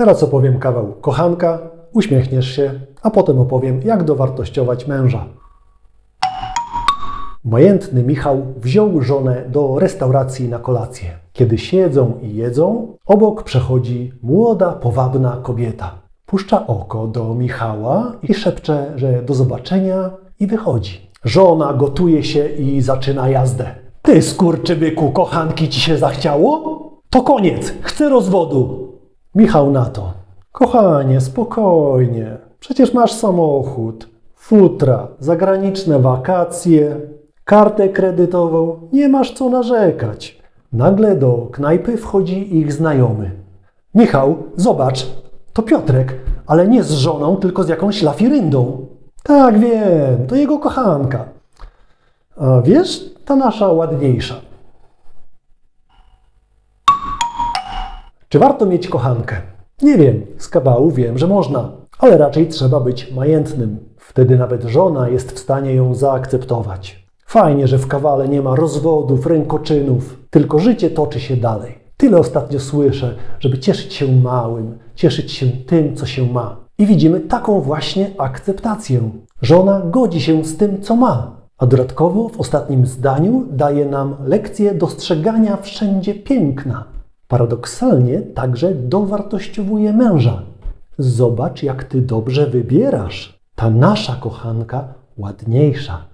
Teraz opowiem kawał kochanka, uśmiechniesz się, a potem opowiem, jak dowartościować męża. Majętny Michał wziął żonę do restauracji na kolację. Kiedy siedzą i jedzą, obok przechodzi młoda, powabna kobieta. Puszcza oko do Michała i szepcze, że do zobaczenia i wychodzi. Żona gotuje się i zaczyna jazdę. Ty skurczybyku, kochanki ci się zachciało? To koniec, chcę rozwodu. Michał na to. Kochanie, spokojnie. Przecież masz samochód, futra, zagraniczne wakacje, kartę kredytową. Nie masz co narzekać. Nagle do knajpy wchodzi ich znajomy. Michał, zobacz, to Piotrek, ale nie z żoną, tylko z jakąś lafiryndą. Tak, wiem, to jego kochanka. A wiesz, ta nasza ładniejsza. Czy warto mieć kochankę? Nie wiem, z kawału wiem, że można, ale raczej trzeba być majętnym. Wtedy nawet żona jest w stanie ją zaakceptować. Fajnie, że w kawale nie ma rozwodów, rękoczynów, tylko życie toczy się dalej. Tyle ostatnio słyszę, żeby cieszyć się małym, cieszyć się tym, co się ma. I widzimy taką właśnie akceptację. Żona godzi się z tym, co ma, a dodatkowo w ostatnim zdaniu daje nam lekcję dostrzegania wszędzie piękna. Paradoksalnie także dowartościowuje męża. Zobacz, jak ty dobrze wybierasz. Ta nasza kochanka ładniejsza.